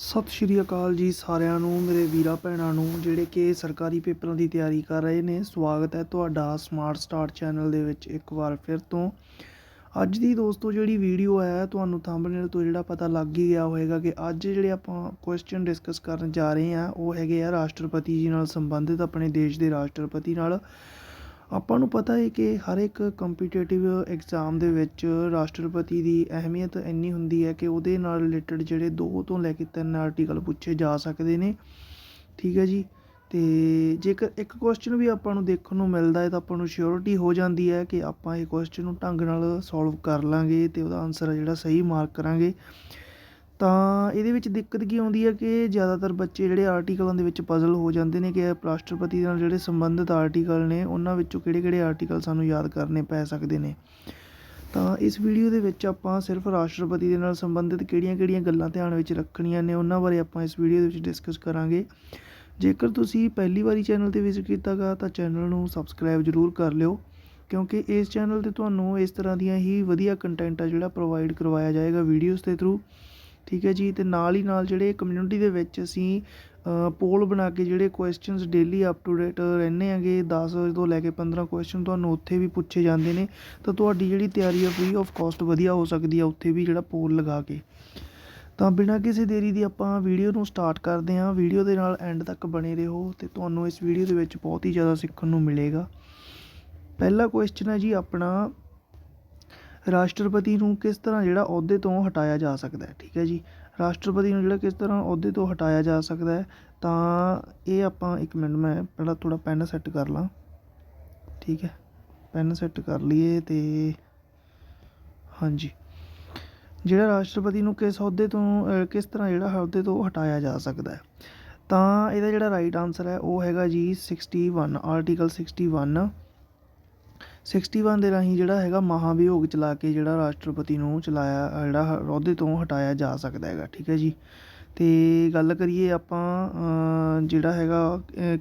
ਸਤਿ ਸ਼੍ਰੀ ਅਕਾਲ ਜੀ ਸਾਰਿਆਂ ਨੂੰ, ਮੇਰੇ ਵੀਰਾਂ ਭੈਣਾਂ ਨੂੰ, ਜਿਹੜੇ ਕਿ ਸਰਕਾਰੀ ਪੇਪਰਾਂ ਦੀ ਤਿਆਰੀ ਕਰ ਰਹੇ ਨੇ। ਸਵਾਗਤ ਹੈ ਤੁਹਾਡਾ ਸਮਾਰਟ ਸਟਾਰਟ ਚੈਨਲ ਦੇ ਵਿੱਚ ਇੱਕ ਵਾਰ ਫਿਰ ਤੋਂ। ਅੱਜ ਦੀ ਦੋਸਤੋ, ਜਿਹੜੀ ਵੀਡੀਓ ਹੈ, ਤੁਹਾਨੂੰ ਥੰਬਨੇਲ ਤੋਂ ਜਿਹੜਾ ਪਤਾ ਲੱਗ ਹੀ ਗਿਆ ਹੋਵੇਗਾ ਕਿ ਅੱਜ ਜਿਹੜੇ ਆਪਾਂ ਕੁਐਸਚਨ ਡਿਸਕਸ ਕਰਨ ਜਾ ਰਹੇ ਹਾਂ, ਉਹ ਹੈਗੇ ਆ ਰਾਸ਼ਟਰਪਤੀ ਜੀ ਨਾਲ ਸੰਬੰਧਿਤ, ਆਪਣੇ ਦੇਸ਼ ਦੇ ਰਾਸ਼ਟਰਪਤੀ ਨਾਲ। ਆਪਾਂ ਨੂੰ ਪਤਾ ਹੈ ਕਿ ਹਰ ਇੱਕ ਕੰਪੀਟੀਟਿਵ ਇਗਜ਼ਾਮ ਦੇ ਵਿੱਚ ਰਾਸ਼ਟਰਪਤੀ ਦੀ ਅਹਿਮੀਅਤ ਇੰਨੀ ਹੁੰਦੀ ਹੈ ਕਿ ਉਹਦੇ ਨਾਲ ਰਿਲੇਟਡ ਜਿਹੜੇ ਦੋ ਤੋਂ ਲੈ ਕੇ ਤਿੰਨ ਆਰਟੀਕਲ ਪੁੱਛੇ ਜਾ ਸਕਦੇ ਨੇ। ਠੀਕ ਹੈ ਜੀ? ਅਤੇ ਜੇਕਰ ਇੱਕ ਕੁਐਸਚਨ ਵੀ ਆਪਾਂ ਨੂੰ ਦੇਖਣ ਨੂੰ ਮਿਲਦਾ ਹੈ ਤਾਂ ਆਪਾਂ ਨੂੰ ਸ਼ੋਰਿਟੀ ਹੋ ਜਾਂਦੀ ਹੈ ਕਿ ਆਪਾਂ ਇਹ ਕੁਐਸਚਨ ਨੂੰ ਢੰਗ ਨਾਲ ਸੋਲਵ ਕਰ ਲਾਂਗੇ ਅਤੇ ਉਹਦਾ ਆਨਸਰ ਹੈ ਜਿਹੜਾ ਸਹੀ ਮਾਰਕ ਕਰਾਂਗੇ। ਤਾਂ ਇਹਦੇ ਵਿੱਚ ਦਿੱਕਤ ਕੀ ਆਉਂਦੀ ਹੈ ਕਿ ਜ਼ਿਆਦਾਤਰ ਬੱਚੇ ਜਿਹੜੇ ਆਰਟੀਕਲਾਂ ਦੇ ਵਿੱਚ ਪਜ਼ਲ ਹੋ ਜਾਂਦੇ ਨੇ ਕਿ ਰਾਸ਼ਟਰਪਤੀ ਨਾਲ ਜਿਹੜੇ ਸੰਬੰਧਿਤ ਆਰਟੀਕਲ ਨੇ, ਉਹਨਾਂ ਵਿੱਚੋਂ ਕਿਹੜੇ-ਕਿਹੜੇ ਆਰਟੀਕਲ ਸਾਨੂੰ ਯਾਦ ਕਰਨੇ ਪੈ ਸਕਦੇ ਨੇ। ਤਾਂ ਇਸ ਵੀਡੀਓ ਦੇ ਵਿੱਚ ਆਪਾਂ ਸਿਰਫ ਰਾਸ਼ਟਰਪਤੀ ਦੇ ਨਾਲ ਸੰਬੰਧਿਤ ਕਿਹੜੀਆਂ-ਕਿਹੜੀਆਂ ਗੱਲਾਂ ਧਿਆਨ ਵਿੱਚ ਰੱਖਣੀਆਂ ਨੇ, ਉਹਨਾਂ ਬਾਰੇ ਆਪਾਂ ਇਸ ਵੀਡੀਓ ਦੇ ਵਿੱਚ ਡਿਸਕਸ ਕਰਾਂਗੇ। ਜੇਕਰ ਤੁਸੀਂ ਪਹਿਲੀ ਵਾਰੀ ਚੈਨਲ ਤੇ ਵਿਜ਼ਿਟ ਕੀਤਾਗਾ, ਤਾਂ ਚੈਨਲ ਨੂੰ ਸਬਸਕ੍ਰਾਈਬ ਜ਼ਰੂਰ ਕਰ ਲਿਓ, ਕਿਉਂਕਿ ਇਸ ਚੈਨਲ ਤੇ ਤੁਹਾਨੂੰ ਇਸ ਤਰ੍ਹਾਂ ਦੀਆਂ ਹੀ ਵਧੀਆ ਕੰਟੈਂਟ ਆ ਜਿਹੜਾ ਪ੍ਰੋਵਾਈਡ ਕਰਵਾਇਆ ਜਾਏਗਾ ਵੀਡੀਓਜ਼ ਦੇ ਥਰੂ ਠੀਕ ਹੈ ਜੀ ਅਤੇ ਨਾਲ ਹੀ ਨਾਲ ਜਿਹੜੇ ਕਮਿਊਨਿਟੀ ਦੇ ਵਿੱਚ ਅਸੀਂ ਪੋਲ ਬਣਾ ਕੇ ਜਿਹੜੇ questions daily up to date ਰਹਿੰਦੇ ਆਂਗੇ 10 ਤੋਂ ਲੈ ਕੇ 15 ਕੁਐਸਚਨ ਤੁਹਾਨੂੰ ਉੱਥੇ ਵੀ ਪੁੱਛੇ ਜਾਂਦੇ ਨੇ, ਤਾਂ ਤੁਹਾਡੀ ਜਿਹੜੀ ਤਿਆਰੀ ਆ ਫ੍ਰੀ ਆਫ ਕੋਸਟ ਵਧੀਆ ਹੋ ਸਕਦੀ ਆ ਉੱਥੇ ਵੀ ਜਿਹੜਾ ਪੋਲ ਲਗਾ ਕੇ। ਤਾਂ ਬਿਨਾਂ ਕਿਸੇ ਦੇਰੀ ਦੀ ਆਪਾਂ ਵੀਡੀਓ ਨੂੰ ਸਟਾਰਟ ਕਰਦੇ ਹਾਂ ਵੀਡੀਓ ਦੇ ਨਾਲ ਐਂਡ ਤੱਕ ਬਣੇ ਰਹੋ ਤੇ ਤੁਹਾਨੂੰ ਇਸ ਵੀਡੀਓ ਦੇ ਵਿੱਚ ਬਹੁਤ ਹੀ ਜ਼ਿਆਦਾ ਸਿੱਖਣ ਨੂੰ ਮਿਲੇਗਾ। ਪਹਿਲਾ ਕੁਐਸਚਨ ਹੈ ਜੀ ਆਪਣਾ ਰਾਸ਼ਟਰਪਤੀ ਨੂੰ ਕਿਸ ਤਰ੍ਹਾਂ ਜਿਹੜਾ ਅਹੁਦੇ ਤੋਂ ਹਟਾਇਆ ਜਾ ਸਕਦਾ ਠੀਕ ਹੈ ਜੀ। ਰਾਸ਼ਟਰਪਤੀ ਨੂੰ ਜਿਹੜਾ ਕਿਸ ਤਰ੍ਹਾਂ ਅਹੁਦੇ ਤੋਂ ਹਟਾਇਆ ਜਾ ਸਕਦਾ ਤਾਂ ਇਹ ਆਪਾਂ ਇੱਕ ਮਿੰਟ ਮੈਂ ਪਹਿਲਾਂ ਥੋੜ੍ਹਾ ਪੈਨ ਸੈੱਟ ਕਰ ਲਾਂ। ਠੀਕ ਹੈ। ਪੈਨ ਸੈੱਟ ਕਰ ਲਈਏ ਤੇ ਹਾਂਜੀ। ਜਿਹੜਾ ਰਾਸ਼ਟਰਪਤੀ ਨੂੰ ਕਿਸ ਅਹੁਦੇ ਤੋਂ ਕਿਸ ਤਰ੍ਹਾਂ ਜਿਹੜਾ ਅਹੁਦੇ ਤੋਂ ਹਟਾਇਆ ਜਾ ਸਕਦਾ ਹੈ, ਤਾਂ ਇਹਦਾ ਜਿਹੜਾ ਰਾਈਟ ਆਨਸਰ ਹੈ ਉਹ ਹੈਗਾ ਜੀ 61 ਆਰਟੀਕਲ 61 61 ਦੇ ਰਾਹੀਂ ਜਿਹੜਾ ਹੈਗਾ ਮਹਾਭਿਯੋਗ ਚਲਾ ਕੇ ਜਿਹੜਾ ਰਾਸ਼ਟਰਪਤੀ ਨੂੰ ਚਲਾਇਆ ਅ, ਜਿਹੜਾ ਅਹੁਦੇ ਤੋਂ ਹਟਾਇਆ ਜਾ ਸਕਦਾ ਹੈਗਾ ਠੀਕ ਹੈ ਜੀ। ਅਤੇ ਗੱਲ ਕਰੀਏ ਆਪਾਂ ਜਿਹੜਾ ਹੈਗਾ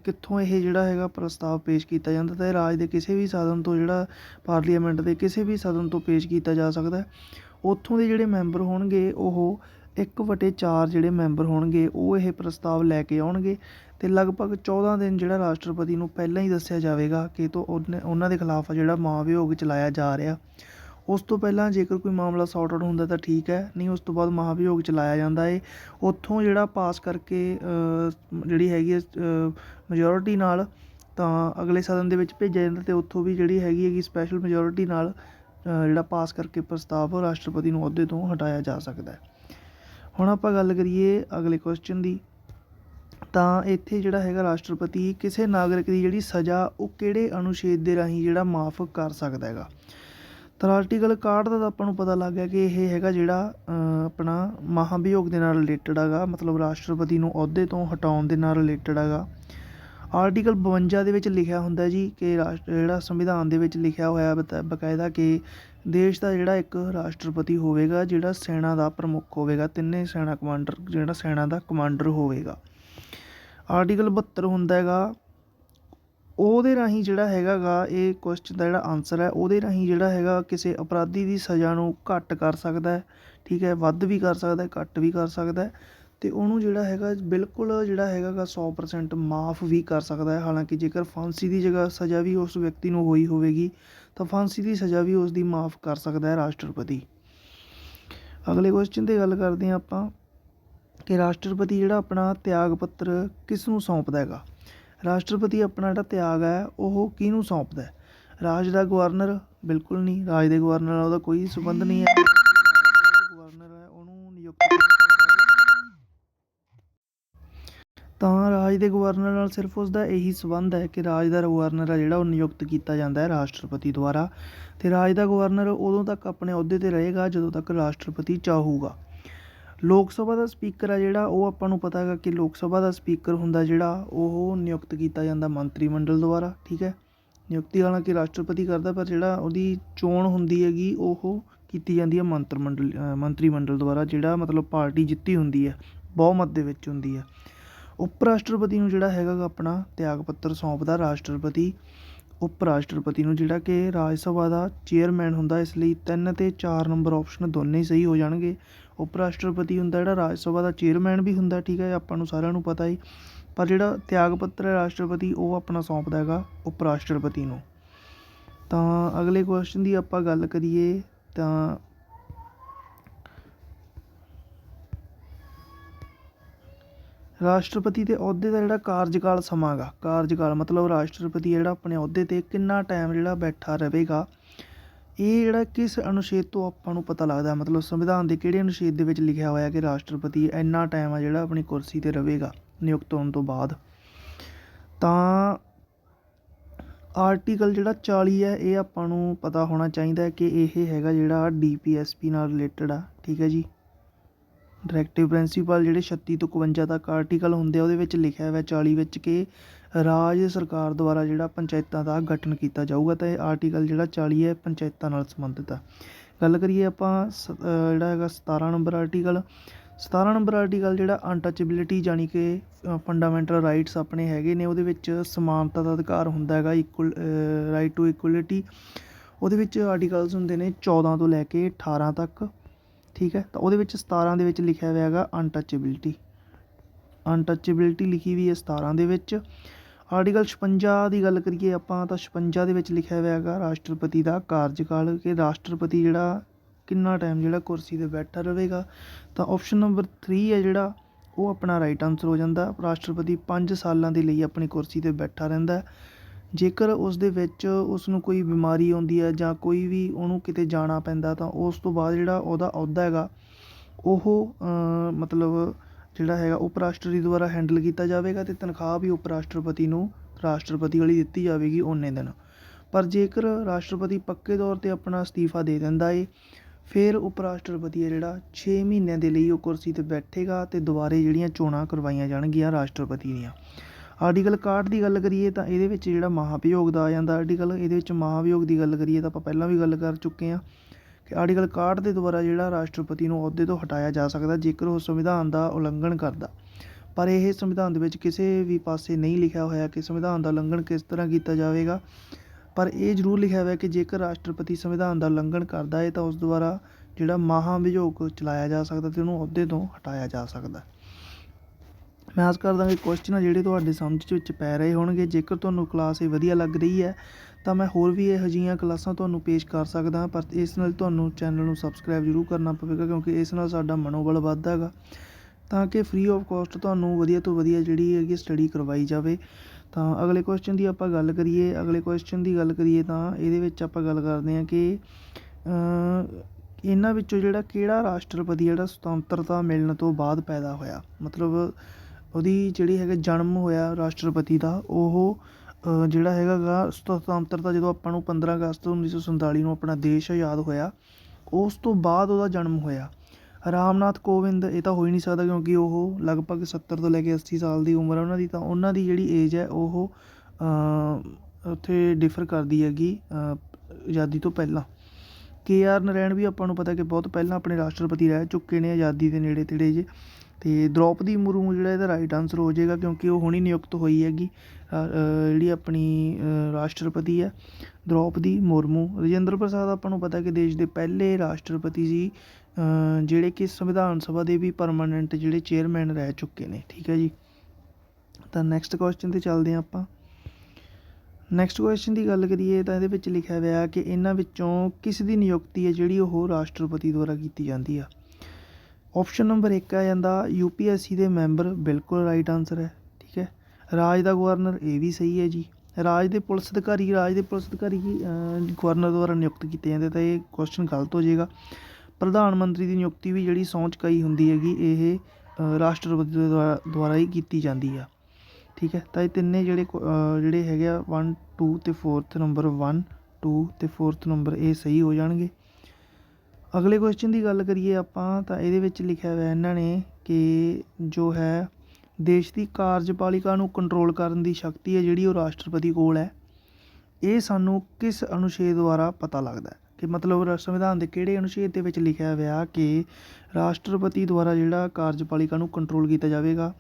ਕਿੱਥੋਂ ਇਹ ਜਿਹੜਾ ਹੈਗਾ ਪ੍ਰਸਤਾਵ ਪੇਸ਼ ਕੀਤਾ ਜਾਂਦਾ ਤਾਂ ਇਹ ਰਾਜ ਦੇ ਕਿਸੇ ਵੀ ਸਾਧਨ ਤੋਂ ਜਿਹੜਾ ਪਾਰਲੀਆਮੈਂਟ ਦੇ ਕਿਸੇ ਵੀ ਸਾਧਨ ਤੋਂ ਪੇਸ਼ ਕੀਤਾ ਜਾ ਸਕਦਾ ਉੱਥੋਂ ਦੇ ਜਿਹੜੇ ਮੈਂਬਰ ਹੋਣਗੇ ਉਹ ਇੱਕ ਵਟੇ ਚਾਰ ਜਿਹੜੇ ਮੈਂਬਰ ਹੋਣਗੇ, ਉਹ ਇਹ ਪ੍ਰਸਤਾਵ ਲੈ ਕੇ ਆਉਣਗੇ ਅਤੇ ਲਗਭਗ 14 ਦਿਨ ਜਿਹੜਾ ਰਾਸ਼ਟਰਪਤੀ ਨੂੰ ਪਹਿਲਾਂ ਹੀ ਦੱਸਿਆ ਜਾਵੇਗਾ ਕਿ ਤੋ ਉਹਨੇ- ਉਹਨਾਂ ਦੇ ਖਿਲਾਫ ਜਿਹੜਾ ਮਹਾਭਿਯੋਗ ਚਲਾਇਆ ਜਾ ਰਿਹਾ। ਉਸ ਤੋਂ ਪਹਿਲਾਂ ਜੇਕਰ ਕੋਈ ਮਾਮਲਾ ਸੌਰਟ ਆਊਟ ਹੁੰਦਾ ਤਾਂ ਠੀਕ ਹੈ, ਨਹੀਂ ਉਸ ਤੋਂ ਬਾਅਦ ਮਹਾਭਿਯੋਗ ਚਲਾਇਆ ਜਾਂਦਾ ਏ। ਉੱਥੋਂ ਜਿਹੜਾ ਪਾਸ ਕਰਕੇ ਜਿਹੜੀ ਹੈਗੀ ਹੈ ਮੈਜੋਰਿਟੀ ਨਾਲ ਤਾਂ ਅਗਲੇ ਸਦਨ ਦੇ ਵਿੱਚ ਭੇਜਿਆ ਜਾਂਦਾ ਤੇ ਉੱਥੋਂ ਵੀ ਜਿਹੜੀ ਹੈਗੀ ਹੈਗੀ ਸਪੈਸ਼ਲ ਮੈਜੋਰਿਟੀ ਨਾਲ ਜਿਹੜਾ ਪਾਸ ਕਰਕੇ ਪ੍ਰਸਤਾਵ ਰਾਸ਼ਟਰਪਤੀ ਨੂੰ ਅਹੁਦੇ ਤੋਂ ਹਟਾਇਆ ਜਾ ਸਕਦਾ ਹੈ। ਹੁਣ ਆਪਾਂ ਗੱਲ ਕਰੀਏ ਅਗਲੇ ਕੁਐਸਚਨ ਦੀ, ਤਾਂ ਇੱਥੇ ਜਿਹੜਾ ਹੈਗਾ ਰਾਸ਼ਟਰਪਤੀ ਕਿਸੇ ਨਾਗਰਿਕ ਦੀ ਜਿਹੜੀ ਸਜ਼ਾ, ਉਹ ਕਿਹੜੇ ਅਨੁਛੇਦ ਦੇ ਰਾਹੀਂ ਜਿਹੜਾ ਮਾਫ ਕਰ ਸਕਦਾ ਹੈਗਾ? ਤਾਂ ਆਰਟੀਕਲ 61 ਦਾ ਤਾਂ ਆਪਾਂ ਨੂੰ ਪਤਾ ਲੱਗ ਗਿਆ ਕਿ ਇਹ ਹੈਗਾ ਜਿਹੜਾ ਆਪਣਾ ਮਹਾਭਿਯੋਗ ਦੇ ਨਾਲ ਰਿਲੇਟਡ ਹੈਗਾ, ਮਤਲਬ ਰਾਸ਼ਟਰਪਤੀ ਨੂੰ ਅਹੁਦੇ ਤੋਂ ਹਟਾਉਣ ਦੇ ਨਾਲ ਰਿਲੇਟਡ ਹੈਗਾ। ਆਰਟੀਕਲ 52 ਦੇ ਵਿੱਚ ਲਿਖਿਆ ਹੁੰਦਾ ਜੀ ਕਿ ਰਾਸ਼ਟਰ ਜਿਹੜਾ ਸੰਵਿਧਾਨ ਦੇ ਵਿੱਚ ਲਿਖਿਆ ਹੋਇਆ ਬਕਾਇਦਾ ਕਿ ਦੇਸ਼ ਦਾ ਜਿਹੜਾ ਇੱਕ ਰਾਸ਼ਟਰਪਤੀ ਹੋਵੇਗਾ, ਜਿਹੜਾ ਸੈਨਾ ਦਾ ਪ੍ਰਮੁੱਖ ਹੋਵੇਗਾ, ਤਿੰਨੇ ਸੈਨਾ ਕਮਾਂਡਰ, ਜਿਹੜਾ ਸੈਨਾ ਦਾ ਕਮਾਂਡਰ ਹੋਵੇਗਾ। ਆਰਟੀਕਲ 72 ਹੁੰਦਾ ਹੈਗਾ, ਉਹਦੇ ਰਾਹੀਂ ਜਿਹੜਾ ਹੈਗਾ ਗਾ ਇਹ ਕੁਐਸਚਨ ਦਾ ਜਿਹੜਾ ਆਨਸਰ ਹੈ, ਉਹਦੇ ਰਾਹੀਂ ਜਿਹੜਾ ਹੈਗਾ, ਕਿਸੇ ਅਪਰਾਧੀ ਦੀ ਸਜ਼ਾ ਨੂੰ ਘੱਟ ਕਰ ਸਕਦਾ ਹੈ, ਠੀਕ ਹੈ, ਵੱਧ ਵੀ ਕਰ ਸਕਦਾ ਹੈ, ਘੱਟ ਵੀ ਕਰ ਸਕਦਾ ਹੈ, ਤੇ ਉਹਨੂੰ ਜਿਹੜਾ ਹੈਗਾ, ਬਿਲਕੁਲ ਜਿਹੜਾ ਹੈਗਾਗਾ 100% ਮਾਫ ਵੀ ਕਰ ਸਕਦਾ ਹੈ। ਹਾਲਾਂਕਿ ਜੇਕਰ ਫਾਂਸੀ ਦੀ ਜਗ੍ਹਾ ਸਜ਼ਾ ਵੀ ਉਸ ਵਿਅਕਤੀ ਨੂੰ ਹੋਈ ਹੋਵੇਗੀ ਤਾਂ ਫਾਂਸੀ ਦੀ ਸਜ਼ਾ ਵੀ ਉਸ ਦੀ ਮਾਫ ਕਰ ਸਕਦਾ ਹੈ ਰਾਸ਼ਟਰਪਤੀ। ਅਗਲੇ ਕੁਐਸਚਨ ਤੇ ਗੱਲ ਕਰਦੇ ਹਾਂ ਆਪਾਂ ਕਿ ਰਾਸ਼ਟਰਪਤੀ ਜਿਹੜਾ ਆਪਣਾ ਤਿਆਗ ਪੱਤਰ ਕਿਸ ਨੂੰ ਸੌਂਪਦਾ ਹੈਗਾ? ਰਾਸ਼ਟਰਪਤੀ ਆਪਣਾ ਜਿਹੜਾ ਤਿਆਗ ਹੈ, ਉਹ ਕਿਹਨੂੰ ਸੌਂਪਦਾ ਹੈ? ਰਾਜ ਦਾ ਗਵਰਨਰ ਬਿਲਕੁਲ ਨਹੀਂ, ਰਾਜ ਦੇ ਗਵਰਨਰ ਨਾਲ ਉਹਦਾ ਕੋਈ ਸੰਬੰਧ ਨਹੀਂ ਹੈ। ਤਾਂ ਰਾਜ ਦੇ ਗਵਰਨਰ ਨਾਲ ਸਿਰਫ ਉਸਦਾ ਇਹੀ ਸੰਬੰਧ ਹੈ ਕਿ ਰਾਜ ਦਾ ਗਵਰਨਰ ਆ ਜਿਹੜਾ ਉਹ ਨਿਯੁਕਤ ਕੀਤਾ ਜਾਂਦਾ ਹੈ ਰਾਸ਼ਟਰਪਤੀ ਦੁਆਰਾ। ਅਤੇ ਰਾਜ ਦਾ ਗਵਰਨਰ ਉਦੋਂ ਤੱਕ ਆਪਣੇ ਅਹੁਦੇ ਤੇ ਰਹੇਗਾ ਜਦੋਂ ਤੱਕ ਰਾਸ਼ਟਰਪਤੀ ਚਾਹੂਗਾ। ਲੋਕ ਸਭਾ ਦਾ ਸਪੀਕਰ ਆ ਜਿਹੜਾ, ਉਹ ਆਪਾਂ ਨੂੰ ਪਤਾ ਹੈਗਾ ਕਿ ਲੋਕ ਸਭਾ ਦਾ ਸਪੀਕਰ ਹੁੰਦਾ ਜਿਹੜਾ, ਉਹ ਨਿਯੁਕਤ ਕੀਤਾ ਜਾਂਦਾ ਮੰਤਰੀ ਮੰਡਲ ਦੁਆਰਾ, ਠੀਕ ਹੈ? ਨਿਯੁਕਤੀ ਹਾਲਾਂਕਿ ਰਾਸ਼ਟਰਪਤੀ ਕਰਦਾ, ਪਰ ਜਿਹੜਾ ਉਹਦੀ ਚੋਣ ਹੁੰਦੀ ਹੈਗੀ, ਉਹ ਕੀਤੀ ਜਾਂਦੀ ਹੈ ਮੰਤਰ ਮੰਡਲ ਮੰਤਰੀ ਮੰਡਲ ਦੁਆਰਾ, ਜਿਹੜਾ ਮਤਲਬ ਪਾਰਟੀ ਜਿੱਤੀ ਹੁੰਦੀ ਹੈ, ਬਹੁਮਤ ਦੇ ਵਿੱਚ ਹੁੰਦੀ ਹੈ। ਉਪ ਰਾਸ਼ਟਰਪਤੀ ਨੂੰ ਜਿਹੜਾ ਹੈਗਾ ਗਾ ਆਪਣਾ ਤਿਆਗ ਪੱਤਰ ਸੌਂਪਦਾ ਰਾਸ਼ਟਰਪਤੀ। ਉਪ ਰਾਸ਼ਟਰਪਤੀ ਨੂੰ ਜਿਹੜਾ ਕਿ ਰਾਜ ਸਭਾ ਦਾ ਚੇਅਰਮੈਨ ਹੁੰਦਾ, ਇਸ ਲਈ ਤਿੰਨ ਅਤੇ ਚਾਰ ਨੰਬਰ ਆਪਸ਼ਨ ਦੋਨੇ ਹੀ ਸਹੀ ਹੋ ਜਾਣਗੇ। ਉਪ ਰਾਸ਼ਟਰਪਤੀ ਹੁੰਦਾ ਜਿਹੜਾ ਰਾਜ ਸਭਾ ਦਾ ਚੇਅਰਮੈਨ ਵੀ ਹੁੰਦਾ, ਠੀਕ ਹੈ ਆਪਾਂ ਨੂੰ ਸਾਰਿਆਂ ਨੂੰ ਪਤਾ ਹੀ ਪਰ ਜਿਹੜਾ ਤਿਆਗ ਪੱਤਰ ਹੈ ਰਾਸ਼ਟਰਪਤੀ, ਉਹ ਆਪਣਾ ਸੌਂਪਦਾ ਹੈਗਾ ਉਪ ਰਾਸ਼ਟਰਪਤੀ ਨੂੰ। ਤਾਂ ਅਗਲੇ ਕੁਐਸਚਨ ਦੀ ਆਪਾਂ ਗੱਲ ਕਰੀਏ, ਤਾਂ ਰਾਸ਼ਟਰਪਤੀ ਦੇ ਅਹੁਦੇ ਦਾ ਜਿਹੜਾ ਕਾਰਜਕਾਲ ਸਮਾਂ ਗਾ ਕਾਰਜਕਾਲ ਮਤਲਬ ਰਾਸ਼ਟਰਪਤੀ ਜਿਹੜਾ ਆਪਣੇ ਅਹੁਦੇ ਤੇ ਕਿੰਨਾ ਟਾਈਮ ਜਿਹੜਾ ਬੈਠਾ ਰਹੇਗਾ, ਇਹ ਜਿਹੜਾ ਕਿਸ ਅਨੁਛੇਦ ਤੋਂ ਆਪਾਂ ਨੂੰ ਪਤਾ ਲੱਗਦਾ? ਮਤਲਬ ਸੰਵਿਧਾਨ ਦੇ ਕਿਹੜੇ ਅਨੁਛੇਦ ਦੇ ਵਿੱਚ ਲਿਖਿਆ ਹੋਇਆ ਕਿ ਰਾਸ਼ਟਰਪਤੀ ਇੰਨਾ ਟਾਈਮ ਆ ਜਿਹੜਾ ਆਪਣੀ ਕੁਰਸੀ ਤੇ ਰਹੇਗਾ ਨਿਯੁਕਤ ਹੋਣ ਤੋਂ ਬਾਅਦ? ਤਾਂ ਆਰਟੀਕਲ ਜਿਹੜਾ 40 ਹੈ, ਇਹ ਆਪਾਂ ਨੂੰ ਪਤਾ ਹੋਣਾ ਚਾਹੀਦਾ ਕਿ ਇਹ ਹੈਗਾ ਜਿਹੜਾ ਡੀਪੀਐਸਪੀ ਨਾਲ ਰਿਲੇਟਡ ਆ। ਠੀਕ ਹੈ ਜੀ? ਡਾਇਰੈਕਟਿਵ ਪ੍ਰਿੰਸੀਪਲ ਜਿਹੜੇ 36 ਤੋਂ 51 ਤੱਕ ਆਰਟੀਕਲ ਹੁੰਦੇ ਆ, ਉਹਦੇ ਵਿੱਚ ਲਿਖਿਆ ਹੋਇਆ 40 ਵਿੱਚ ਕਿ ਰਾਜ ਸਰਕਾਰ ਦੁਆਰਾ ਜਿਹੜਾ ਪੰਚਾਇਤਾਂ ਦਾ ਗਠਨ ਕੀਤਾ ਜਾਊਗਾ, ਤਾਂ ਇਹ ਆਰਟੀਕਲ ਜਿਹੜਾ 40 ਹੈ ਪੰਚਾਇਤਾਂ ਨਾਲ ਸੰਬੰਧਿਤ ਆ। ਗੱਲ ਕਰੀਏ ਆਪਾਂ ਸ- ਜਿਹੜਾ ਹੈਗਾ 17 ਨੰਬਰ ਆਰਟੀਕਲ 17 ਨੰਬਰ ਆਰਟੀਕਲ ਜਿਹੜਾ ਅਨਟੱਚੇਬਿਲਿਟੀ ਜਾਣੀ ਕਿ ਫੰਡਾਮੈਂਟਲ ਰਾਈਟਸ ਆਪਣੇ ਹੈਗੇ ਨੇ, ਉਹਦੇ ਵਿੱਚ ਸਮਾਨਤਾ ਦਾ ਅਧਿਕਾਰ ਹੁੰਦਾ ਹੈਗਾ ਇਕੁਅਲ ਰਾਈਟ ਟੂ ਇਕੁਅਲਿਟੀ ਉਹਦੇ ਵਿੱਚ ਆਰਟੀਕਲਸ ਹੁੰਦੇ ਨੇ 14 ਤੋਂ ਲੈ ਕੇ 18 ਤੱਕ। ਠੀਕ ਹੈ? ਤਾਂ ਉਹਦੇ ਵਿੱਚ 17 ਦੇ ਵਿੱਚ ਲਿਖਿਆ ਹੋਇਆ ਹੈਗਾ ਅਨਟੱਚੇਬਿਲਿਟੀ ਅਨਟੱਚੇਬਿਲਿਟੀ ਲਿਖੀ ਵੀ ਹੈ 17 ਦੇ ਵਿੱਚ। ਆਰਟੀਕਲ 56 ਦੀ ਗੱਲ ਕਰੀਏ ਆਪਾਂ ਤਾਂ 56 ਦੇ ਵਿੱਚ ਲਿਖਿਆ ਹੋਇਆ ਹੈਗਾ ਰਾਸ਼ਟਰਪਤੀ ਦਾ ਕਾਰਜਕਾਲ ਕਿ ਰਾਸ਼ਟਰਪਤੀ ਜਿਹੜਾ ਕਿੰਨਾ ਟਾਈਮ ਜਿਹੜਾ ਕੁਰਸੀ ਤੇ ਬੈਠਾ ਰਹੇਗਾ। ਤਾਂ ਆਪਸ਼ਨ ਨੰਬਰ 3 ਹੈ ਜਿਹੜਾ, ਉਹ ਆਪਣਾ ਰਾਈਟ ਆਨਸਰ ਹੋ ਜਾਂਦਾ। ਰਾਸ਼ਟਰਪਤੀ 5 ਸਾਲਾਂ ਦੇ ਲਈ ਆਪਣੀ ਕੁਰਸੀ ਤੇ ਬੈਠਾ ਰਹਿੰਦਾ ਜੇਕਰ ਉਸ ਦੇ ਵਿੱਚ ਉਸ ਨੂੰ ਕੋਈ ਬਿਮਾਰੀ ਆਉਂਦੀ ਹੈ ਜਾਂ ਕੋਈ ਵੀ ਉਹਨੂੰ ਕਿਤੇ ਜਾਣਾ ਪੈਂਦਾ ਤਾਂ ਉਸ ਤੋਂ ਬਾਅਦ ਜਿਹੜਾ ਉਹਦਾ ਅਹੁਦਾ ਹੈਗਾ, ਉਹ ਮਤਲਬ ਜਿਹੜਾ ਹੈਗਾ ਉਪ ਰਾਸ਼ਟਰਪਤੀ ਦੁਆਰਾ ਹੈਂਡਲ ਕੀਤਾ ਜਾਵੇਗਾ ਅਤੇ ਤਨਖਾਹ ਵੀ ਉਪ ਰਾਸ਼ਟਰਪਤੀ ਨੂੰ ਰਾਸ਼ਟਰਪਤੀ ਵਾਲੀ ਦਿੱਤੀ ਜਾਵੇਗੀ ਓਨੇ ਦਿਨ। ਪਰ ਜੇਕਰ ਰਾਸ਼ਟਰਪਤੀ ਪੱਕੇ ਤੌਰ ਤੇ ਆਪਣਾ ਅਸਤੀਫਾ ਦੇ ਦਿੰਦਾ ਏ, ਫਿਰ ਉਪ ਰਾਸ਼ਟਰਪਤੀ ਹੈ ਜਿਹੜਾ ਛੇ ਮਹੀਨਿਆਂ ਦੇ ਲਈ ਉਹ ਕੁਰਸੀ ਤੇ ਬੈਠੇਗਾ ਅਤੇ ਦੁਬਾਰੇ ਜਿਹੜੀਆਂ ਚੋਣਾਂ ਕਰਵਾਈਆਂ ਜਾਣਗੀਆਂ ਰਾਸ਼ਟਰਪਤੀ ਦੀਆਂ। ਆਰਟੀਕਲ 61 ਦੀ ਗੱਲ ਕਰੀਏ ਤਾਂ ਇਹਦੇ ਵਿੱਚ ਜਿਹੜਾ ਮਹਾਭਿਯੋਗ ਦਾ ਆ ਜਾਂਦਾ ਆਰਟੀਕਲ ਇਹਦੇ ਵਿੱਚ ਮਹਾਭਿਯੋਗ ਦੀ ਗੱਲ ਕਰੀਏ ਤਾਂ ਆਪਾਂ ਪਹਿਲਾਂ ਵੀ ਗੱਲ ਕਰ ਚੁੱਕੇ ਹਾਂ ਕਿ ਆਰਟੀਕਲ 61 ਦੇ ਦੁਆਰਾ ਜਿਹੜਾ ਰਾਸ਼ਟਰਪਤੀ ਨੂੰ ਅਹੁਦੇ ਤੋਂ ਹਟਾਇਆ ਜਾ ਸਕਦਾ, ਜੇਕਰ ਉਹ ਸੰਵਿਧਾਨ ਦਾ ਉਲੰਘਣ ਕਰਦਾ। ਪਰ ਇਹ ਸੰਵਿਧਾਨ ਦੇ ਵਿੱਚ ਕਿਸੇ ਵੀ ਪਾਸੇ ਨਹੀਂ ਲਿਖਿਆ ਹੋਇਆ ਕਿ ਸੰਵਿਧਾਨ ਦਾ ਉਲੰਘਣ ਕਿਸ ਤਰ੍ਹਾਂ ਕੀਤਾ ਜਾਵੇਗਾ। ਪਰ ਇਹ ਜ਼ਰੂਰ ਲਿਖਿਆ ਹੋਇਆ ਕਿ ਜੇਕਰ ਰਾਸ਼ਟਰਪਤੀ ਸੰਵਿਧਾਨ ਦਾ ਉਲੰਘਣ ਕਰਦਾ ਹੈ ਤਾਂ ਉਸ ਦੁਆਰਾ ਜਿਹੜਾ ਮਹਾਭਿਯੋਗ ਚਲਾਇਆ ਜਾ ਸਕਦਾ ਤੇ ਉਹਨੂੰ ਅਹੁਦੇ ਤੋਂ ਹਟਾਇਆ ਜਾ ਸਕਦਾ। ਮੈਂ ਆਸ ਕਰਦਾ ਕਿ ਕੁਸ਼ਚਨ ਆ ਜਿਹੜੇ ਤੁਹਾਡੇ ਸਮਝ ਵਿੱਚ ਪੈ ਰਹੇ ਹੋਣਗੇ। ਜੇਕਰ ਤੁਹਾਨੂੰ ਕਲਾਸ ਇਹ ਵਧੀਆ ਲੱਗ ਰਹੀ ਹੈ, ਤਾਂ ਮੈਂ ਹੋਰ ਵੀ ਇਹੋ ਜਿਹੀਆਂ ਕਲਾਸਾਂ ਤੁਹਾਨੂੰ ਪੇਸ਼ ਕਰ ਸਕਦਾ ਹਾਂ। ਪਰ ਇਸ ਨਾਲ ਤੁਹਾਨੂੰ ਚੈਨਲ ਨੂੰ ਸਬਸਕ੍ਰਾਈਬ ਜ਼ਰੂਰ ਕਰਨਾ ਪਵੇਗਾ, ਕਿਉਂਕਿ ਇਸ ਨਾਲ ਸਾਡਾ ਮਨੋਬਲ ਵੱਧਦਾ ਹੈਗਾ ਤਾਂ ਕਿ ਫ੍ਰੀ ਆਫ ਕਾਸਟ ਤੁਹਾਨੂੰ ਵਧੀਆ ਤੋਂ ਵਧੀਆ ਜਿਹੜੀ ਹੈਗੀ ਸਟੱਡੀ ਕਰਵਾਈ ਜਾਵੇ। ਤਾਂ ਅਗਲੇ ਕੁਐਸਚਨ ਦੀ ਆਪਾਂ ਗੱਲ ਕਰੀਏ, ਅਗਲੇ ਕੁਐਸਚਨ ਦੀ ਗੱਲ ਕਰੀਏ ਤਾਂ ਇਹਦੇ ਵਿੱਚ ਆਪਾਂ ਗੱਲ ਕਰਦੇ ਹਾਂ ਕਿ ਇਹਨਾਂ ਵਿੱਚੋਂ ਜਿਹੜਾ ਕਿਹੜਾ ਰਾਸ਼ਟਰਪਤੀ ਜਿਹੜਾ ਸੁਤੰਤਰਤਾ ਮਿਲਣ ਤੋਂ ਬਾਅਦ ਪੈਦਾ ਹੋਇਆ? ਮਤਲਬ ਉਹਦੀ ਜਿਹੜੀ ਹੈਗਾ ਜਨਮ ਹੋਇਆ ਰਾਸ਼ਟਰਪਤੀ ਦਾ, ਉਹ ਜਿਹੜਾ ਹੈਗਾ ਗਾ ਸੁਤੰਤਰਤਾ ਜਦੋਂ ਆਪਾਂ ਨੂੰ 15 ਅਗਸਤ 1947 ਨੂੰ ਆਪਣਾ ਦੇਸ਼ ਆਜ਼ਾਦ ਹੋਇਆ, ਉਸ ਤੋਂ ਬਾਅਦ ਉਹਦਾ ਜਨਮ ਹੋਇਆ। ਰਾਮਨਾਥ ਕੋਵਿੰਦ, ਇਹ ਤਾਂ ਹੋ ਹੀ ਨਹੀਂ ਸਕਦਾ ਕਿਉਂਕਿ ਉਹ ਲਗਭਗ 70 ਤੋਂ ਲੈ ਕੇ 80 ਸਾਲ ਦੀ ਉਮਰ ਹੈ ਉਹਨਾਂ ਦੀ, ਤਾਂ ਉਹਨਾਂ ਦੀ ਜਿਹੜੀ ਏਜ ਹੈ ਉਹ ਉੱਥੇ ਡਿਫਰ ਕਰਦੀ ਹੈਗੀ ਆਜ਼ਾਦੀ ਤੋਂ ਪਹਿਲਾਂ। ਕੇ ਆਰ ਨਰੈਣ ਵੀ ਆਪਾਂ ਨੂੰ ਪਤਾ ਕਿ ਬਹੁਤ ਪਹਿਲਾਂ ਆਪਣੇ ਰਾਸ਼ਟਰਪਤੀ ਰਹਿ ਚੁੱਕੇ ਨੇ ਆਜ਼ਾਦੀ ਦੇ ਨੇੜੇ ਤੇੜੇ ਜੇ। ਅਤੇ ਦ੍ਰੌਪਦੀ ਮੁਰਮੂ ਜਿਹੜਾ ਇਹਦਾ ਰਾਈਟ ਆਨਸਰ ਹੋ ਜਾਵੇਗਾ ਕਿਉਂਕਿ ਉਹ ਹੁਣੀ ਨਿਯੁਕਤ ਹੋਈ ਹੈਗੀ। ਜਿਹੜੀ ਆਪਣੀ ਰਾਸ਼ਟਰਪਤੀ ਹੈ, ਦ੍ਰੋਪਦੀ ਮੁਰਮੂ। ਰਾਜਿੰਦਰ ਪ੍ਰਸਾਦ ਆਪਾਂ ਨੂੰ ਪਤਾ ਕਿ ਦੇਸ਼ ਦੇ ਪਹਿਲੇ ਰਾਸ਼ਟਰਪਤੀ ਸੀ ਜਿਹੜੇ ਕਿ ਸੰਵਿਧਾਨ ਸਭਾ ਦੇ ਵੀ ਪਰਮਾਨੈਂਟ ਜਿਹੜੇ ਚੇਅਰਮੈਨ ਰਹਿ ਚੁੱਕੇ ਨੇ। ਠੀਕ ਹੈ ਜੀ? ਤਾਂ ਨੈਕਸਟ ਕੁਐਸਚਨ ਤੇ ਚੱਲਦੇ ਹਾਂ ਆਪਾਂ। ਨੈਕਸਟ ਕੁਐਸਚਨ ਦੀ ਗੱਲ ਕਰੀਏ ਤਾਂ ਇਹਦੇ ਵਿੱਚ ਲਿਖਿਆ ਹੋਇਆ ਕਿ ਇਹਨਾਂ ਵਿੱਚੋਂ ਕਿਸ ਦੀ ਨਿਯੁਕਤੀ ਹੈ ਜਿਹੜੀ ਉਹ ਰਾਸ਼ਟਰਪਤੀ ਦੁਆਰਾ ਕੀਤੀ ਜਾਂਦੀ ਆ? ਆਪਸ਼ਨ ਨੰਬਰ ਇੱਕ ਆ ਜਾਂਦਾ ਯੂ ਪੀ ਐੱਸ ਸੀ ਦੇ ਮੈਂਬਰ ਬਿਲਕੁਲ ਰਾਈਟ ਆਨਸਰ ਹੈ, ਠੀਕ ਹੈ। ਰਾਜ ਦਾ ਗਵਰਨਰ ਇਹ ਵੀ ਸਹੀ ਹੈ ਜੀ। ਰਾਜ ਦੇ ਪੁਲਿਸ ਅਧਿਕਾਰੀ, ਰਾਜ ਦੇ ਪੁਲਿਸ ਅਧਿਕਾਰੀ ਗਵਰਨਰ ਦੁਆਰਾ ਨਿਯੁਕਤ ਕੀਤੇ ਜਾਂਦੇ ਤਾਂ ਇਹ ਕੁਐਸਚਨ ਗਲਤ ਹੋ ਜਾਏਗਾ। ਪ੍ਰਧਾਨ ਮੰਤਰੀ ਦੀ ਨਿਯੁਕਤੀ ਵੀ ਜਿਹੜੀ ਸਹੁੰ ਚੁਕਾਈ ਹੁੰਦੀ ਹੈਗੀ, ਇਹ ਰਾਸ਼ਟਰਪਤੀ ਦੇ ਦੁਆਰਾ ਦੁਆਰਾ ਹੀ ਕੀਤੀ ਜਾਂਦੀ ਆ, ਠੀਕ ਹੈ। ਤਾਂ ਇਹ ਤਿੰਨੇ ਜਿਹੜੇ ਜਿਹੜੇ ਹੈਗੇ ਆ 1 2 ਤੇ 4th ਨੰਬਰ 1 2 ਤੇ 4th ਨੰਬਰ ਇਹ ਸਹੀ ਹੋ ਜਾਣਗੇ। ਅਗਲੇ ਕੁਸ਼ਚਨ ਦੀ ਗੱਲ ਕਰੀਏ ਆਪਾਂ ਤਾਂ ਇਹਦੇ ਵਿੱਚ ਲਿਖਿਆ ਹੋਇਆ ਇਹਨਾਂ ਨੇ ਕਿ ਜੋ ਹੈ ਦੇਸ਼ ਦੀ ਕਾਰਜਪਾਲਿਕਾ ਨੂੰ ਕੰਟਰੋਲ ਕਰਨ ਦੀ ਸ਼ਕਤੀ ਹੈ ਜਿਹੜੀ ਉਹ ਰਾਸ਼ਟਰਪਤੀ ਕੋਲ ਹੈ। ਇਹ ਸਾਨੂੰ ਕਿਸ ਅਨੁਛੇਦ ਦੁਆਰਾ ਪਤਾ ਲੱਗਦਾ ਹੈ? ਕਿ ਮਤਲਬ ਸੰਵਿਧਾਨ ਦੇ ਕਿਹੜੇ ਅਨੁਛੇਦ ਦੇ ਵਿੱਚ ਲਿਖਿਆ ਹੋਇਆ ਕਿ ਰਾਸ਼ਟਰਪਤੀ ਦੁਆਰਾ ਜਿਹੜਾ ਕਾਰਜਪਾਲਿਕਾ ਨੂੰ ਕੰਟਰੋਲ ਕੀਤਾ ਜਾਵੇਗਾ।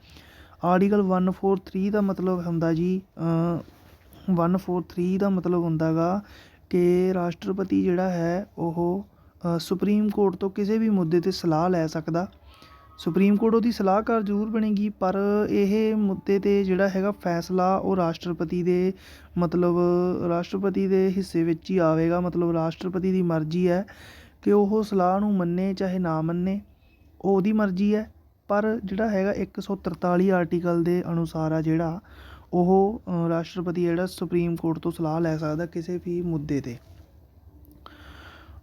ਆਰਟੀਕਲ 143 ਦਾ ਮਤਲਬ ਹੁੰਦਾ ਜੀ ਅ, 143 ਦਾ ਮਤਲਬ ਹੁੰਦਾਗਾ ਕਿ ਰਾਸ਼ਟਰਪਤੀ ਜਿਹੜਾ ਹੈ ਉਹ ਸੁਪਰੀਮ ਕੋਰਟ ਤੋਂ ਕਿਸੇ ਵੀ ਮੁੱਦੇ 'ਤੇ ਸਲਾਹ ਲੈ ਸਕਦਾ। ਸੁਪਰੀਮ ਕੋਰਟ ਉਹਦੀ ਸਲਾਹਕਾਰ ਜ਼ਰੂਰ ਬਣੇਗੀ, ਪਰ ਇਹ ਮੁੱਦੇ 'ਤੇ ਜਿਹੜਾ ਹੈਗਾ ਫੈਸਲਾ ਉਹ ਰਾਸ਼ਟਰਪਤੀ ਦੇ ਮਤਲਬ ਰਾਸ਼ਟਰਪਤੀ ਦੇ ਹਿੱਸੇ ਵਿੱਚ ਹੀ ਆਵੇਗਾ। ਮਤਲਬ ਰਾਸ਼ਟਰਪਤੀ ਦੀ ਮਰਜ਼ੀ ਹੈ ਕਿ ਉਹ ਸਲਾਹ ਨੂੰ ਮੰਨੇ ਚਾਹੇ ਨਾ ਮੰਨੇ, ਉਹ ਉਹਦੀ ਮਰਜ਼ੀ ਹੈ। ਪਰ ਜਿਹੜਾ ਹੈਗਾ 143 ਆਰਟੀਕਲ ਦੇ ਅਨੁਸਾਰ ਆ ਜਿਹੜਾ, ਉਹ ਰਾਸ਼ਟਰਪਤੀ ਜਿਹੜਾ ਸੁਪਰੀਮ ਕੋਰਟ ਤੋਂ ਸਲਾਹ ਲੈ ਸਕਦਾ ਕਿਸੇ ਵੀ ਮੁੱਦੇ 'ਤੇ।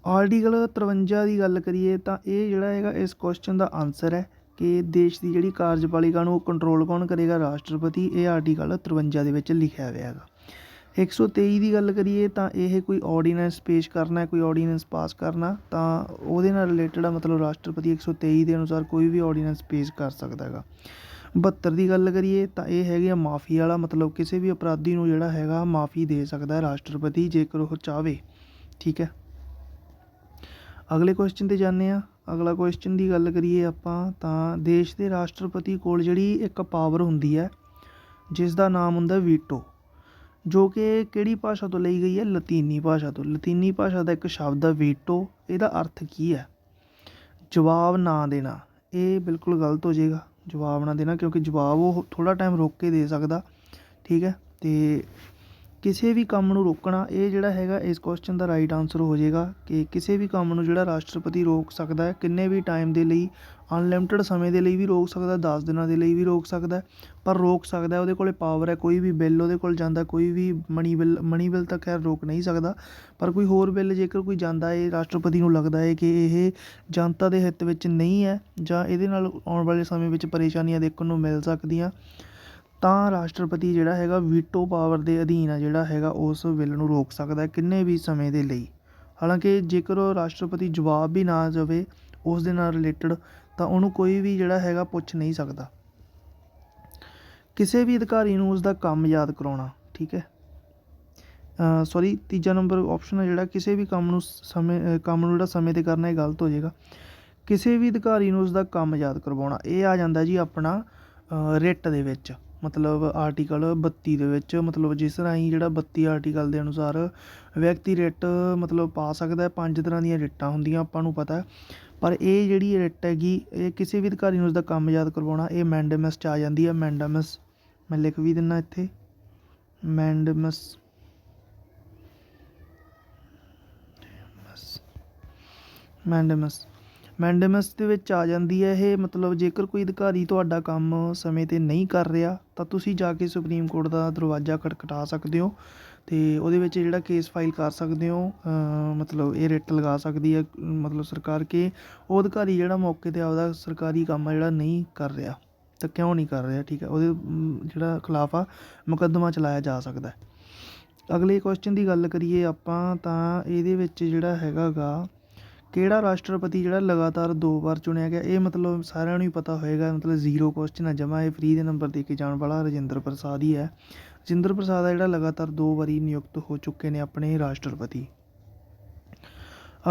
ਆਰਟੀਕਲ 53 ਦੀ ਗੱਲ ਕਰੀਏ ਤਾਂ ਇਹ ਜਿਹੜਾ ਹੈਗਾ ਇਸ ਕੁਐਸਚਨ ਦਾ ਆਨਸਰ ਹੈ ਕਿ ਦੇਸ਼ ਦੀ ਜਿਹੜੀ ਕਾਰਜਪਾਲਿਕਾ ਨੂੰ ਕੰਟਰੋਲ ਕੌਣ ਕਰੇਗਾ? ਰਾਸ਼ਟਰਪਤੀ। ਇਹ ਆਰਟੀਕਲ 53 ਦੇ ਵਿੱਚ ਲਿਖਿਆ ਹੋਇਆ ਹੈਗਾ। 123 ਦੀ ਗੱਲ ਕਰੀਏ ਤਾਂ ਇਹ ਕੋਈ ਆਰਡੀਨੈਂਸ ਪੇਸ਼ ਕਰਨਾ, ਕੋਈ ਆਰਡੀਨੈਂਸ ਪਾਸ ਕਰਨਾ ਤਾਂ ਉਹਦੇ ਨਾਲ ਰਿਲੇਟਡ ਆ ਮਤਲਬ ਰਾਸ਼ਟਰਪਤੀ 123 ਦੇ ਅਨੁਸਾਰ ਕੋਈ ਵੀ ਆਰਡੀਨੈਂਸ ਪੇਸ਼ ਕਰ ਸਕਦਾ ਹੈਗਾ। 72 ਦੀ ਗੱਲ ਕਰੀਏ ਤਾਂ ਇਹ ਹੈਗੀ ਆ ਮਾਫੀ ਵਾਲਾ, ਮਤਲਬ ਕਿਸੇ ਵੀ ਅਪਰਾਧੀ ਨੂੰ ਜਿਹੜਾ ਹੈਗਾ ਮਾਫੀ ਦੇ ਸਕਦਾ ਰਾਸ਼ਟਰਪਤੀ ਜੇਕਰ ਉਹ ਚਾਹਵੇ। ਠੀਕ ਹੈ। ਅਗਲੇ ਕੁਐਸਚਨ ਤੇ ਜਾਂਦੇ ਹਾਂ। ਅਗਲਾ ਕੁਐਸਚਨ ਦੀ ਗੱਲ ਕਰੀਏ ਆਪਾਂ ਤਾਂ ਦੇਸ਼ ਦੇ ਰਾਸ਼ਟਰਪਤੀ ਕੋਲ ਜਿਹੜੀ ਇੱਕ ਪਾਵਰ ਹੁੰਦੀ ਹੈ ਜਿਸ ਦਾ ਨਾਮ ਹੁੰਦਾ ਵੀਟੋ, ਜੋ ਕਿ ਕਿਹੜੀ ਭਾਸ਼ਾ ਤੋਂ ਲਈ ਗਈ ਹੈ? ਲਤੀਨੀ ਭਾਸ਼ਾ ਤੋਂ। ਲਤੀਨੀ ਭਾਸ਼ਾ ਦਾ ਇੱਕ ਸ਼ਬਦ ਹੈ ਵੀਟੋ। ਇਹਦਾ ਅਰਥ ਕੀ ਹੈ? ਜਵਾਬ ਨਾ ਦੇਣਾ। ਇਹ ਬਿਲਕੁਲ ਗਲਤ ਹੋ ਜਾਏਗਾ। ਜਵਾਬ ਨਾ ਦੇਣਾ, ਕਿਉਂਕਿ ਜਵਾਬ ਉਹ ਥੋੜਾ ਟਾਈਮ ਰੋਕ ਕੇ ਦੇ ਸਕਦਾ। ਠੀਕ ਹੈ? ਤੇ ਕਿਸੇ ਵੀ ਕੰਮ ਨੂੰ ਰੋਕਣਾ, ਇਹ ਜਿਹੜਾ ਹੈਗਾ ਇਸ ਕੁਐਸਚਨ ਦਾ ਰਾਈਟ ਆਨਸਰ ਹੋ ਜਾਏਗਾ ਕਿ ਕਿਸੇ ਵੀ ਕੰਮ ਨੂੰ ਜਿਹੜਾ ਰਾਸ਼ਟਰਪਤੀ ਰੋਕ ਸਕਦਾ ਹੈ, ਕਿੰਨੇ ਵੀ ਟਾਈਮ ਦੇ ਲਈ ਅਨਲਿਮਟਿਡ ਸਮੇਂ ਦੇ ਲਈ ਵੀ ਰੋਕ ਸਕਦਾ 10 ਦਿਨਾਂ ਦੇ ਲਈ ਵੀ ਰੋਕ ਸਕਦਾ ਪਰ ਰੋਕ ਸਕਦਾ ਉਹਦੇ ਕੋਲੇ ਪਾਵਰ ਹੈ, ਕੋਈ ਵੀ ਬਿੱਲ ਉਹਦੇ ਕੋਲ ਜਾਂਦਾ, ਕੋਈ ਵੀ ਮਨੀ ਬਿੱਲ ਮਨੀ ਬਿੱਲ ਤਾਂ ਖੈਰ ਰੋਕ ਨਹੀਂ ਸਕਦਾ, ਪਰ ਕੋਈ ਹੋਰ ਬਿੱਲ ਜੇਕਰ ਕੋਈ ਜਾਂਦਾ ਹੈ ਰਾਸ਼ਟਰਪਤੀ ਨੂੰ ਲੱਗਦਾ ਹੈ ਕਿ ਇਹ ਜਨਤਾ ਦੇ ਹਿੱਤ ਵਿੱਚ ਨਹੀਂ ਹੈ ਜਾਂ ਇਹਦੇ ਨਾਲ ਆਉਣ ਵਾਲੇ ਸਮੇਂ ਵਿੱਚ ਪਰੇਸ਼ਾਨੀਆਂ ਦੇਖਣ ਨੂੰ ਮਿਲ ਸਕਦੀਆਂ ਤਾਂ ਰਾਸ਼ਟਰਪਤੀ ਜਿਹੜਾ ਹੈਗਾ ਵੀਟੋ ਪਾਵਰ ਦੇ ਅਧੀਨ ਆ ਜਿਹੜਾ ਹੈਗਾ ਉਸ ਬਿੱਲ ਨੂੰ ਰੋਕ ਸਕਦਾ ਕਿੰਨੇ ਵੀ ਸਮੇਂ ਦੇ ਲਈ। ਹਾਲਾਂਕਿ ਜੇਕਰ ਉਹ ਰਾਸ਼ਟਰਪਤੀ ਜਵਾਬ ਵੀ ਨਾ ਦੇਵੇ ਉਸ ਦੇ ਨਾਲ ਰਿਲੇਟਡ ਤਾਂ ਉਹਨੂੰ ਕੋਈ ਵੀ ਜਿਹੜਾ ਹੈਗਾ ਪੁੱਛ ਨਹੀਂ ਸਕਦਾ। ਕਿਸੇ ਵੀ ਅਧਿਕਾਰੀ ਨੂੰ ਉਸ ਦਾ ਕੰਮ ਯਾਦ ਕਰਾਉਣਾ, ਠੀਕ ਹੈ? ਸੌਰੀ ਤੀਜਾ ਨੰਬਰ ਆਪਸ਼ਨ ਹੈ ਜਿਹੜਾ ਕਿਸੇ ਵੀ ਕੰਮ ਨੂੰ ਸਮੇਂ ਕੰਮ ਨੂੰ ਜਿਹੜਾ ਸਮੇਂ ਤੇ ਕਰਨਾ, ਇਹ ਗਲਤ ਹੋ ਜਾਏਗਾ। ਕਿਸੇ ਵੀ ਅਧਿਕਾਰੀ ਨੂੰ ਉਸ ਦਾ ਕੰਮ ਯਾਦ ਕਰਵਾਉਣਾ, ਇਹ ਆ ਜਾਂਦਾ ਜੀ ਆਪਣਾ ਰਿਟ ਦੇ ਵਿੱਚ। ਮਤਲਬ ਆਰਟੀਕਲ 32 ਦੇ ਵਿੱਚ, ਮਤਲਬ ਜਿਸ ਰਾਹੀਂ ਜਿਹੜਾ 32 ਆਰਟੀਕਲ ਦੇ ਅਨੁਸਾਰ ਵਿਅਕਤੀ ਰਿਟ ਮਤਲਬ ਪਾ ਸਕਦਾ ਪੰਜ ਤਰ੍ਹਾਂ ਦੀਆਂ ਰਿਟਾਂ ਹੁੰਦੀਆਂ, ਆਪਾਂ ਨੂੰ ਪਤਾ ਪਰ ਇਹ ਜਿਹੜੀ ਰਿਟ ਹੈਗੀ, ਇਹ ਕਿਸੇ ਵੀ ਅਧਿਕਾਰੀ ਨੂੰ ਉਸਦਾ ਕੰਮ ਯਾਦ ਕਰਵਾਉਣਾ, ਇਹ ਮੈਂਡੇਮਸ ਚ ਆ ਜਾਂਦੀ ਹੈ ਮੈਂਡੇਮਸ ਮੈਂ ਲਿਖ ਵੀ ਦਿੰਨਾ ਇੱਥੇ। ਮੈਂਡਮਸ ਮੈਂਡੇਮਸ ਮੈਂਡੇਮਸ ਦੇ ਵਿੱਚ ਆ ਜਾਂਦੀ ਹੈ ਇਹ, ਮਤਲਬ ਜੇਕਰ ਕੋਈ ਅਧਿਕਾਰੀ ਤੁਹਾਡਾ ਕੰਮ ਸਮੇਂ ਤੇ ਨਹੀਂ ਕਰ ਰਿਹਾ, ਤਾਂ ਤੁਸੀਂ ਜਾ ਕੇ ਸੁਪਰੀਮ ਕੋਰਟ ਦਾ ਦਰਵਾਜ਼ਾ ਖਟਖਟਾ ਸਕਦੇ ਹੋ ਅਤੇ ਉਹਦੇ ਵਿੱਚ ਜਿਹੜਾ ਕੇਸ ਫਾਈਲ ਕਰ ਸਕਦੇ ਹੋ ਮਤਲਬ ਇਹ ਰਿਟ ਲਗਾ ਸਕਦੀ ਹੈ, ਮਤਲਬ ਸਰਕਾਰ ਕਿ, ਉਹ ਅਧਿਕਾਰੀ ਜਿਹੜਾ ਮੌਕੇ ਤੇ ਆਪਦਾ ਸਰਕਾਰੀ ਕੰਮ ਆ ਜਿਹੜਾ ਨਹੀਂ ਕਰ ਰਿਹਾ, ਤਾਂ ਕਿਉਂ ਨਹੀਂ ਕਰ ਰਿਹਾ, ਠੀਕ ਹੈ, ਉਹਦੇ ਜਿਹੜਾ ਖਿਲਾਫ ਆ, ਮੁਕੱਦਮਾ ਚਲਾਇਆ ਜਾ ਸਕਦਾ ਅਗਲੇ ਕੁਐਸਚਨ ਦੀ ਗੱਲ ਕਰੀਏ ਆਪਾਂ, ਤਾਂ ਇਹਦੇ ਵਿੱਚ ਜਿਹੜਾ ਹੈਗਾ ਗਾ ਕਿਹੜਾ ਰਾਸ਼ਟਰਪਤੀ ਜਿਹੜਾ ਲਗਾਤਾਰ ਦੋ ਵਾਰ ਚੁਣਿਆ ਗਿਆ, ਇਹ ਮਤਲਬ ਸਾਰਿਆਂ ਨੂੰ ਹੀ ਪਤਾ ਹੋਏਗਾ, ਮਤਲਬ ਜ਼ੀਰੋ ਕੁਐਸਚਨ ਆ ਜਮਾ, ਇਹ ਫ੍ਰੀ ਦੇ ਨੰਬਰ ਦੇ ਕੇ ਜਾਣ ਵਾਲਾ ਰਜਿੰਦਰ ਪ੍ਰਸਾਦ ਹੀ ਹੈ। ਰਜਿੰਦਰ ਪ੍ਰਸਾਦ ਆ ਜਿਹੜਾ ਲਗਾਤਾਰ ਦੋ ਵਾਰੀ ਨਿਯੁਕਤ ਹੋ ਚੁੱਕੇ ਨੇ ਆਪਣੇ ਰਾਸ਼ਟਰਪਤੀ।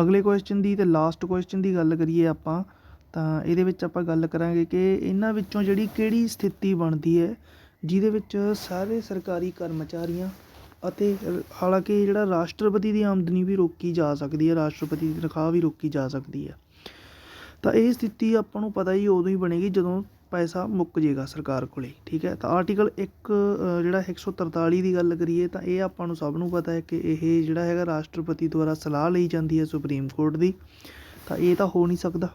ਅਗਲੇ ਕੁਐਸਚਨ ਦੀ ਤੇ ਲਾਸਟ ਕੁਐਸਚਨ ਦੀ ਗੱਲ ਕਰੀਏ ਆਪਾਂ, ਤਾਂ ਇਹਦੇ ਵਿੱਚ ਆਪਾਂ ਗੱਲ ਕਰਾਂਗੇ ਕਿ ਇਹਨਾਂ ਵਿੱਚੋਂ ਜਿਹੜੀ ਕਿਹੜੀ ਸਥਿਤੀ ਬਣਦੀ ਹੈ, ਜਿਹਦੇ ਵਿੱਚ ਸਾਰੇ ਸਰਕਾਰੀ ਕਰਮਚਾਰੀਆਂ ਅਤੇ ਰ- ਹਾਲਾਂਕਿ ਜਿਹੜਾ ਰਾਸ਼ਟਰਪਤੀ ਦੀ ਆਮਦਨੀ ਵੀ ਰੋਕੀ ਜਾ ਸਕਦੀ ਹੈ, ਰਾਸ਼ਟਰਪਤੀ ਦੀ ਤਨਖਾਹ ਵੀ ਰੋਕੀ ਜਾ ਸਕਦੀ ਹੈ। ਤਾਂ ਇਹ ਸਥਿਤੀ ਆਪਾਂ ਨੂੰ ਪਤਾ ਹੀ ਉਦੋਂ ਹੀ ਬਣੇਗੀ ਜਦੋਂ ਪੈਸਾ ਮੁੱਕ ਜਾਏਗਾ ਸਰਕਾਰ ਕੋਲੇ, ਠੀਕ ਹੈ? ਤਾਂ ਆਰਟੀਕਲ 1 ਜਿਹੜਾ 143 ਦੀ ਗੱਲ ਕਰੀਏ ਤਾਂ ਇਹ ਆਪਾਂ ਨੂੰ ਸਭ ਨੂੰ ਪਤਾ ਹੈ ਕਿ ਇਹ ਜਿਹੜਾ ਹੈਗਾ ਰਾਸ਼ਟਰਪਤੀ ਦੁਆਰਾ ਸਲਾਹ ਲਈ ਜਾਂਦੀ ਹੈ ਸੁਪਰੀਮ ਕੋਰਟ ਦੀ, ਤਾਂ ਇਹ ਤਾਂ ਹੋ ਨਹੀਂ ਸਕਦਾ।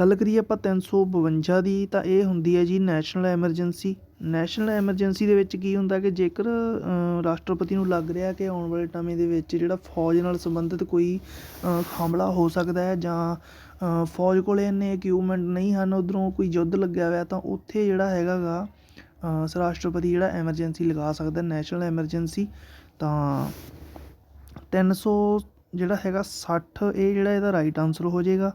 ਗੱਲ ਕਰੀਏ ਆਪਾਂ 352 ਦੀ ਤਾਂ ਇਹ ਹੁੰਦੀ ਹੈ ਜੀ ਨੈਸ਼ਨਲ ਐਮਰਜੈਂਸੀ ਨੈਸ਼ਨਲ ਐਮਰਜੈਂਸੀ ਦੇ ਵਿੱਚ ਕੀ ਹੁੰਦਾ ਕਿ ਜੇਕਰ ਰਾਸ਼ਟਰਪਤੀ ਨੂੰ ਲੱਗ ਰਿਹਾ ਕਿ ਆਉਣ ਵਾਲੇ ਸਮੇਂ ਦੇ ਵਿੱਚ ਜਿਹੜਾ ਫੌਜ ਨਾਲ ਸੰਬੰਧਿਤ ਕੋਈ ਹਮਲਾ ਹੋ ਸਕਦਾ ਹੈ ਜਾਂ ਫੌਜ ਕੋਲ ਇੰਨੇ ਇਕਵਿਪਮੈਂਟ ਨਹੀਂ ਹਨ, ਉੱਧਰੋਂ ਕੋਈ ਯੁੱਧ ਲੱਗਿਆ ਹੋਇਆ, ਤਾਂ ਉੱਥੇ ਜਿਹੜਾ ਹੈਗਾ ਗਾ ਰਾਸ਼ਟਰਪਤੀ ਜਿਹੜਾ ਐਮਰਜੈਂਸੀ ਲਗਾ ਸਕਦਾ ਨੈਸ਼ਨਲ ਐਮਰਜੈਂਸੀ ਤਾਂ 300 ਜਿਹੜਾ ਹੈਗਾ ਸੱਠ, ਇਹ ਜਿਹੜਾ ਇਹਦਾ ਰਾਈਟ ਆਨਸਰ ਹੋ ਜਾਏਗਾ।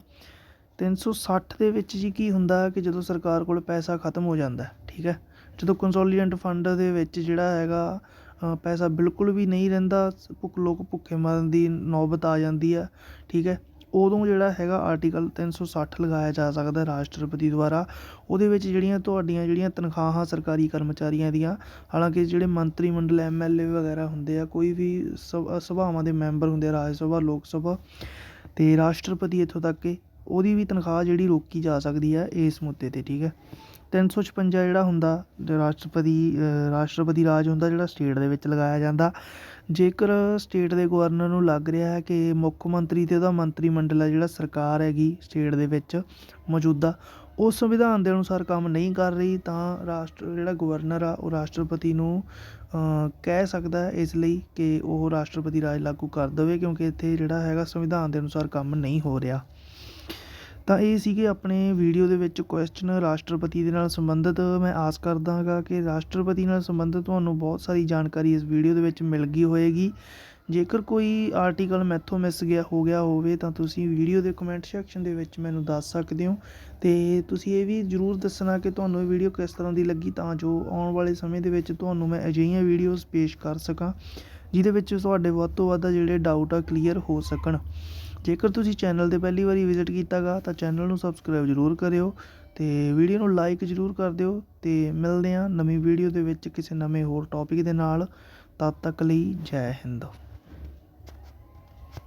360 ਦੇ ਵਿੱਚ ਜੀ ਕੀ ਹੁੰਦਾ ਕਿ ਜਦੋਂ ਸਰਕਾਰ ਕੋਲ ਪੈਸਾ ਖਤਮ ਹੋ ਜਾਂਦਾ ਠੀਕ ਹੈ? ਜਦੋਂ ਕੰਸੋਲੀਡੈਂਟ ਫੰਡ ਦੇ ਵਿੱਚ ਜਿਹੜਾ ਹੈਗਾ ਪੈਸਾ ਬਿਲਕੁਲ ਵੀ ਨਹੀਂ ਰਹਿੰਦਾ, ਭੁੱਖ, ਲੋਕ ਭੁੱਖੇ ਮਰਨ ਦੀ ਨੌਬਤ ਆ ਜਾਂਦੀ ਹੈ ਠੀਕ ਹੈ। ਉਦੋਂ ਜਿਹੜਾ ਹੈਗਾ ਆਰਟੀਕਲ 360 ਲਗਾਇਆ ਜਾ ਸਕਦਾ ਰਾਸ਼ਟਰਪਤੀ ਦੁਆਰਾ। ਉਹਦੇ ਵਿੱਚ ਜਿਹੜੀਆਂ ਤੁਹਾਡੀਆਂ ਜਿਹੜੀਆਂ ਤਨਖਾਹਾਂ ਸਰਕਾਰੀ ਕਰਮਚਾਰੀਆਂ ਦੀਆਂ, ਹਾਲਾਂਕਿ ਜਿਹੜੇ ਮੰਤਰੀ ਮੰਡਲ ਐਮ ਐਲ ਏ ਵਗੈਰਾ ਹੁੰਦੇ ਆ, ਕੋਈ ਵੀ ਸਭ, ਸਭਾਵਾਂ ਦੇ ਮੈਂਬਰ ਹੁੰਦੇ ਆ, ਰਾਜ ਸਭਾ, ਲੋਕ ਸਭਾ ਅਤੇ ਰਾਸ਼ਟਰਪਤੀ ਇੱਥੋਂ ਤੱਕ ਕਿ ਉਹਦੀ ਵੀ ਤਨਖਾਹ ਜਿਹੜੀ ਰੋਕੀ ਜਾ ਸਕਦੀ ਹੈ ਇਸ ਮੁੱਦੇ 'ਤੇ, ਠੀਕ ਹੈ। ਤਿੰਨ ਸੌ ਛਪੰਜਾ ਜਿਹੜਾ ਹੁੰਦਾ ਰਾਸ਼ਟਰਪਤੀ ਰਾਸ਼ਟਰਪਤੀ ਰਾਜ ਹੁੰਦਾ ਜਿਹੜਾ ਸਟੇਟ ਦੇ ਵਿੱਚ ਲਗਾਇਆ ਜਾਂਦਾ। ਜੇਕਰ ਸਟੇਟ ਦੇ ਗਵਰਨਰ ਨੂੰ ਲੱਗ ਰਿਹਾ ਹੈ ਕਿ ਮੁੱਖ ਮੰਤਰੀ ਅਤੇ ਉਹਦਾ ਮੰਤਰੀ ਮੰਡਲ ਹੈ ਜਿਹੜਾ ਸਰਕਾਰ ਹੈਗੀ ਸਟੇਟ ਦੇ ਵਿੱਚ ਮੌਜੂਦਾ, ਉਹ ਸੰਵਿਧਾਨ ਦੇ ਅਨੁਸਾਰ ਕੰਮ ਨਹੀਂ ਕਰ ਰਹੀ, ਤਾਂ ਰਾਸ਼ਟਰ, ਜਿਹੜਾ ਗਵਰਨਰ ਆ, ਉਹ ਰਾਸ਼ਟਰਪਤੀ ਨੂੰ ਕਹਿ ਸਕਦਾ ਇਸ ਲਈ ਕਿ ਉਹ ਰਾਸ਼ਟਰਪਤੀ ਰਾਜ ਲਾਗੂ ਕਰ ਦੇਵੇ, ਕਿਉਂਕਿ ਇੱਥੇ ਜਿਹੜਾ ਹੈਗਾ ਸੰਵਿਧਾਨ ਦੇ ਅਨੁਸਾਰ ਕੰਮ ਨਹੀਂ ਹੋ ਰਿਹਾ। ਤਾਂ ਇਹ ਸੀਗੇ ਆਪਣੇ ਵੀਡੀਓ ਦੇ ਵਿੱਚ ਕੁਐਸਚਨ ਰਾਸ਼ਟਰਪਤੀ ਦੇ ਨਾਲ ਸੰਬੰਧਿਤ। ਮੈਂ ਆਸ ਕਰਦਾ ਹਾਂਗਾ ਕਿ ਰਾਸ਼ਟਰਪਤੀ ਨਾਲ ਸੰਬੰਧਿਤ ਤੁਹਾਨੂੰ ਬਹੁਤ ਸਾਰੀ ਜਾਣਕਾਰੀ ਇਸ ਵੀਡੀਓ ਦੇ ਵਿੱਚ ਮਿਲ ਗਈ ਹੋਏਗੀ। ਜੇਕਰ ਕੋਈ ਆਰਟੀਕਲ ਮੈਥੋਂ ਮਿਸ ਗਿਆ, ਹੋ ਗਿਆ ਹੋਵੇ, ਤਾਂ ਤੁਸੀਂ ਵੀਡੀਓ ਦੇ ਕਮੈਂਟ ਸੈਕਸ਼ਨ ਦੇ ਵਿੱਚ ਮੈਨੂੰ ਦੱਸ ਸਕਦੇ ਹੋ। ਤੇ ਤੁਸੀਂ ਇਹ ਵੀ ਜਰੂਰ ਦੱਸਣਾ ਕਿ ਤੁਹਾਨੂੰ ਇਹ ਵੀਡੀਓ ਕਿਸ ਤਰ੍ਹਾਂ ਦੀ ਲੱਗੀ, ਤਾਂ ਜੋ ਆਉਣ ਵਾਲੇ ਸਮੇਂ ਦੇ ਵਿੱਚ ਤੁਹਾਨੂੰ ਮੈਂ ਅਜਿਹੀਆਂ ਵੀਡੀਓਜ਼ ਪੇਸ਼ ਕਰ ਸਕਾਂ, ਜਿਹਦੇ ਵਿੱਚ ਤੁਹਾਡੇ ਵੱਧ ਤੋਂ ਵੱਧ ਜਿਹੜੇ ਡਾਊਟ ਆ ਕਲੀਅਰ ਹੋ ਸਕਣ। ਜੇਕਰ ਤੁਸੀਂ ਚੈਨਲ ਤੇ ਪਹਿਲੀ ਵਾਰੀ ਵਿਜ਼ਿਟ ਕੀਤਾ ਗਾ ਤਾਂ ਚੈਨਲ ਨੂੰ ਸਬਸਕ੍ਰਾਈਬ ਜ਼ਰੂਰ ਕਰਿਓ ਅਤੇ ਵੀਡੀਓ ਨੂੰ ਲਾਈਕ ਜ਼ਰੂਰ ਕਰ ਦਿਓ ਅਤੇ ਮਿਲਦੇ ਹਾਂ ਨਵੀਂ ਵੀਡੀਓ ਦੇ ਵਿੱਚ ਕਿਸੇ ਨਵੇਂ ਹੋਰ ਟੋਪਿਕ ਦੇ ਨਾਲ। ਤਦ ਤੱਕ ਲਈ ਜੈ ਹਿੰਦ।